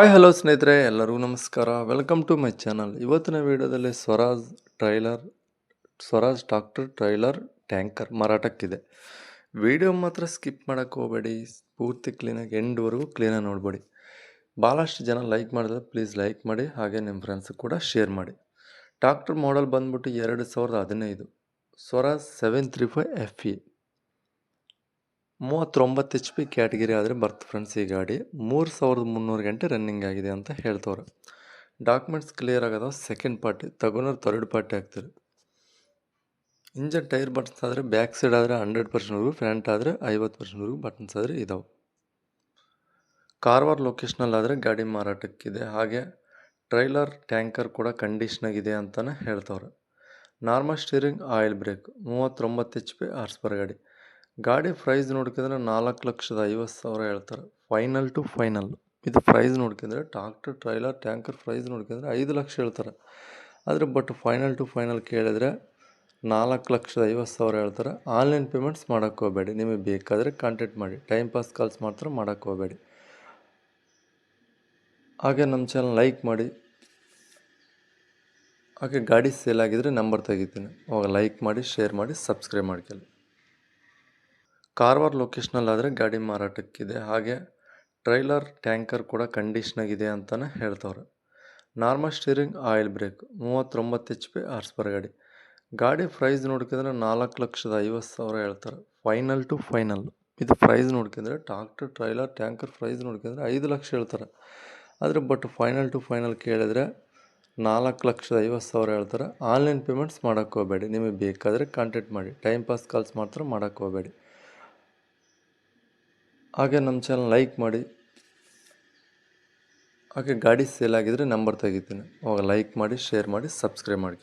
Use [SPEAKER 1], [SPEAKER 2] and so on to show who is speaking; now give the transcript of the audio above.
[SPEAKER 1] Hi hello ಸ್ನೇಹಿತರೆ. ಎಲ್ಲರಿಗೂ ನಮಸ್ಕಾರ. ವೆಲ್ಕಮ್ ಟು ಮೈ ಚಾನಲ್ ಇವತ್ತಿನ ವಿಡಿಯೋದಲ್ಲಿ Swaraj trailer, Swaraj tractor trailer tanker ಮಾರಾಟಕ್ಕಿದೆ. Video ಮಾತ್ರ ಸ್ಕಿಪ್ ಮಾಡೋಕ್ಕೆ ಹೋಗಬೇಡಿ. ಪೂರ್ತಿ ಕ್ಲೀನಾಗಿ ಎಂಡ್ವರೆಗೂ ಕ್ಲೀನಾಗಿ ನೋಡ್ಬೇಡಿ. ಭಾಳಷ್ಟು ಜನ ಲೈಕ್ ಮಾಡಿದ್ರೆ ಪ್ಲೀಸ್ ಲೈಕ್ ಮಾಡಿ, ಹಾಗೆ ನಿಮ್ಮ ಫ್ರೆಂಡ್ಸ್ ಕೂಡ ಶೇರ್ ಮಾಡಿ. ಟ್ರಾಕ್ಟರ್ ಮಾಡಲ್ ಬಂದ್ಬಿಟ್ಟು ಎರಡು ಸಾವಿರದ ಹದಿನೈದು. Swaraj seven three five F E ಮೂವತ್ತೊಂಬತ್ತು ಎಚ್ ಪಿ ಕ್ಯಾಟಗಿರಿ ಆದರೆ ಬರ್ತು ಫ್ರೆಂಡ್ಸ್ ಈ ಗಾಡಿ. ಮೂರು ಸಾವಿರದ ಮುನ್ನೂರು ಗಂಟೆ ರನ್ನಿಂಗ್ ಆಗಿದೆ ಅಂತ ಹೇಳ್ತವ್ರೆ. ಡಾಕ್ಯುಮೆಂಟ್ಸ್ ಕ್ಲಿಯರ್ ಆಗದ ಸೆಕೆಂಡ್ ಪಾರ್ಟಿ ತಗೊಂಡ್ರೆ ಥರ್ಡ್ ಪಾರ್ಟಿ ಆಗ್ತಾರೆ ಇಂಜನ್ ಟೈರ್ ಬಟನ್ಸ್ ಆದರೆ ಬ್ಯಾಕ್ ಸೈಡ್ ಆದರೆ ಹಂಡ್ರೆಡ್ ಪರ್ಸೆಂಟ್ವರೆಗೂ ಫ್ರಂಟ್ ಆದರೆ ಐವತ್ತು ಪರ್ಸೆಂಟ್ವರೆಗೂ ಬಟನ್ಸ್ ಆದರೆ ಇದಾವೆ. ಕಾರ್ವಾರ್ ಲೊಕೇಶನಲ್ಲಿ ಆದರೆ ಗಾಡಿ ಮಾರಾಟಕ್ಕಿದೆ. ಹಾಗೆ ಟ್ರೈಲರ್ ಟ್ಯಾಂಕರ್ ಕೂಡ ಕಂಡೀಷನಾಗಿದೆ ಅಂತಲೇ ಹೇಳ್ತವ್ರೆ. ನಾರ್ಮಲ್ ಸ್ಟೀರಿಂಗ್ ಆಯಿಲ್ ಬ್ರೇಕ್ ಮೂವತ್ತೊಂಬತ್ತು ಎಚ್ ಪಿ ಆರ್ಸ್ ಪರ್ ಗಾಡಿ. ಗಾಡಿ ಪ್ರೈಸ್ ನೋಡ್ಕಿದ್ರೆ ನಾಲ್ಕು ಲಕ್ಷದ ಐವತ್ತು ಸಾವಿರ ಹೇಳ್ತಾರೆ. ಫೈನಲ್ ಟು ಫೈನಲ್ ಇದು ಪ್ರೈಸ್ ನೋಡ್ಕಿದ್ರೆ ಟ್ರಾಕ್ಟರ್ ಟ್ರೈಲರ್ ಟ್ಯಾಂಕರ್ ಪ್ರೈಸ್ ನೋಡ್ಕಿದ್ರೆ ಐದು ಲಕ್ಷ ಹೇಳ್ತಾರೆ. ಆದರೆ ಬಟ್ ಫೈನಲ್ ಟು ಫೈನಲ್ ಕೇಳಿದ್ರೆ ನಾಲ್ಕು ಲಕ್ಷದ ಐವತ್ತು ಸಾವಿರ ಹೇಳ್ತಾರೆ. ಆನ್ಲೈನ್ ಪೇಮೆಂಟ್ಸ್ ಮಾಡೋಕ್ಕೆ ಹೋಗಬೇಡಿ. ನಿಮಗೆ ಬೇಕಾದರೆ ಕಾಂಟ್ಯಾಕ್ಟ್ ಮಾಡಿ. ಟೈಮ್ ಪಾಸ್ ಕಾಲ್ಸ್ ಮಾತ್ರ ಮಾಡೋಕ್ಕೆ ಹೋಗಬೇಡಿ. ಹಾಗೆ ನಮ್ಮ ಚಾನಲ್ ಲೈಕ್ ಮಾಡಿ. ಹಾಗೆ ಗಾಡಿ ಸೇಲ್ ಆಗಿದ್ದರೆ ನಂಬರ್ ತೆಗಿತೀನಿ. ಅವಾಗ ಲೈಕ್ ಮಾಡಿ ಶೇರ್ ಮಾಡಿ ಸಬ್ಸ್ಕ್ರೈಬ್ ಮಾಡ್ಕೊಳ್ಳಿ. ಕಾರ್ವಾರ್ ಲೊಕೇಶನಲ್ಲಾದರೆ ಗಾಡಿ ಮಾರಾಟಕ್ಕಿದೆ. ಹಾಗೆ ಟ್ರೈಲರ್, ಟ್ಯಾಂಕರ್ ಕೂಡ ಕಂಡೀಷನಾಗಿದೆ ಅಂತಲೇ ಹೇಳ್ತವ್ರೆ. ನಾರ್ಮಲ್ ಸ್ಟೀರಿಂಗ್, ಆಯಿಲ್ ಬ್ರೇಕ್, ಮೂವತ್ತೊಂಬತ್ತು ಎಚ್ ಪಿ ಆರ್ಸ್ ಪರ್ ಗಾಡಿ. ಗಾಡಿ ಪ್ರೈಸ್ ನೋಡ್ಕಿದ್ರೆ ನಾಲ್ಕು ಲಕ್ಷದ ಐವತ್ತು ಸಾವಿರ ಹೇಳ್ತಾರೆ. Final to final. ಇದು ಪ್ರೈಸ್ ನೋಡ್ಕಿದ್ರೆ ಟ್ರಾಕ್ಟರ್ ಟ್ರೈಲರ್, ಟ್ಯಾಂಕರ್ ಪ್ರೈಸ್ ನೋಡ್ಕಿದ್ರೆ ಐದು ಲಕ್ಷ ಹೇಳ್ತಾರೆ. ಆದರೆ ಬಟ್ ಫೈನಲ್ ಟು ಫೈನಲ್ ಕೇಳಿದ್ರೆ ನಾಲ್ಕು ಲಕ್ಷದ ಐವತ್ತು ಸಾವಿರ ಹೇಳ್ತಾರೆ. ಆನ್ಲೈನ್ ಪೇಮೆಂಟ್ಸ್ ಮಾಡೋಕ್ಕೆ ಹೋಗಬೇಡಿ. ನಿಮಗೆ ಬೇಕಾದರೆ ಕಾಂಟ್ಯಾಕ್ಟ್ ಮಾಡಿ. ಟೈಮ್ ಪಾಸ್ ಕಾಲ್ಸ್ ಮಾತ್ರ ಮಾಡೋಕ್ಕೆ ಹೋಗಬೇಡಿ. ಹಾಗೆ ನಮ್ಮ ಚಾನಲ್ ಲೈಕ್ ಮಾಡಿ. ಹಾಗೆ ಗಾಡಿ ಸೇಲ್ ಆಗಿದ್ದರೆ ನಂಬರ್ ತೆಗಿತೀನಿ. ಅವಾಗ ಲೈಕ್ ಮಾಡಿ ಶೇರ್ ಮಾಡಿ ಸಬ್ಸ್ಕ್ರೈಬ್ ಮಾಡ್ಕೊಳ್ಳಿ